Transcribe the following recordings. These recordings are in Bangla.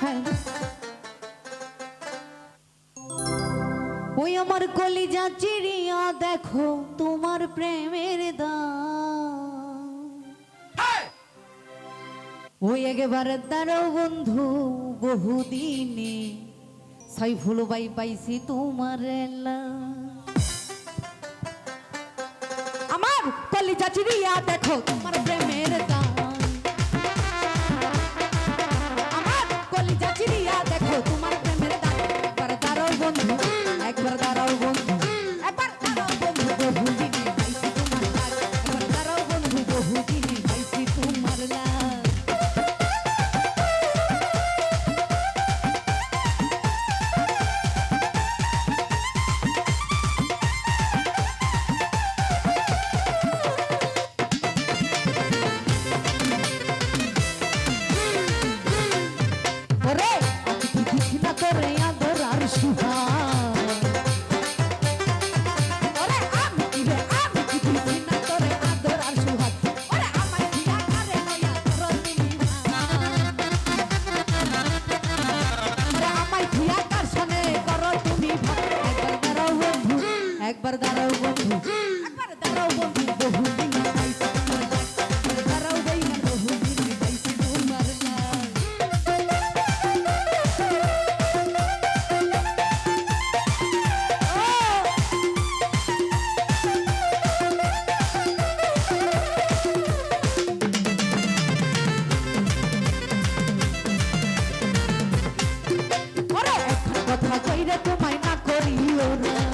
হ্যাঁ। ওই আমার কলিজা চিড়িয়া দেখো তোমার প্রেমের হ্যাঁ। ওই একেবারে দাঁড়াও বন্ধু বহুদিনে সাইফুল বাই পাইছি তোমার আমার কলিজা চিড়িয়া দেখো তোমার প্রেমের দাম। মাইরে তোমায় না করিও না।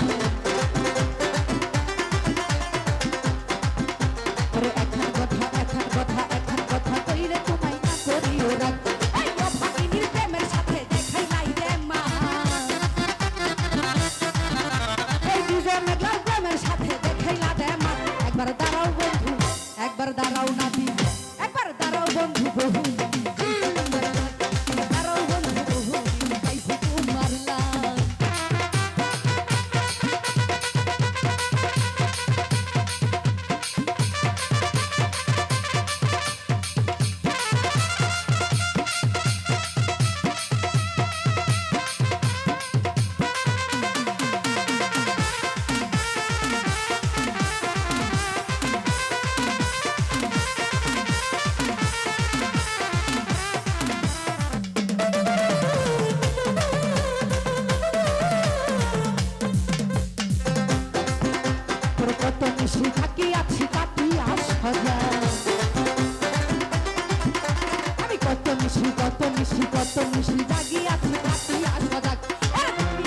মিশি কত মিশি কত, মিশি জাগি আছি রাতি আসবা যাক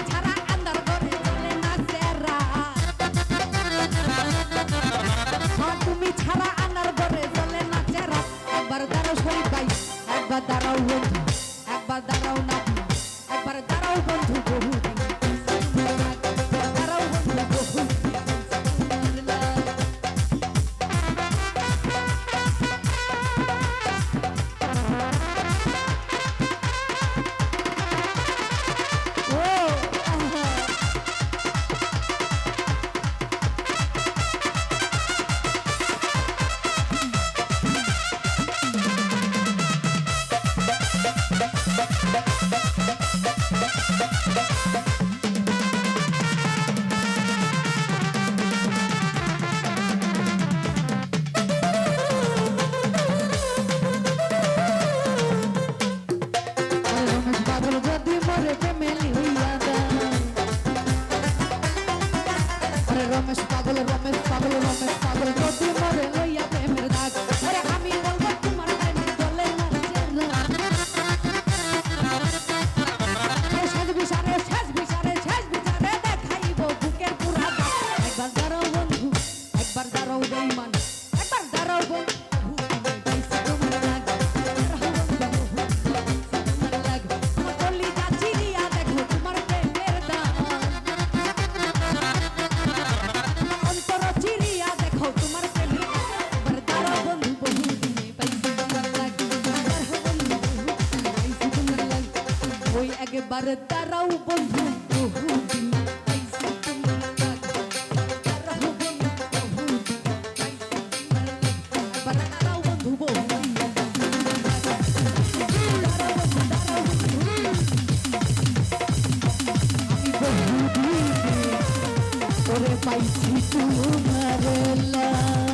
ছাড়া আন্দার করে চলে না সেরা। তুমি ছাড়া আনার করে চলে না চেরা একবার দাঁড়াও শরীফ ভাই, একবার দাঁড়াও বন্ধু, একবার দাঁড়াও না একবার দাঁড়াও বন্ধু বহু। রমেশ পাগল একেবারে দাঁড়াও বন্ধু বহুদিন পাইছি তোমার লা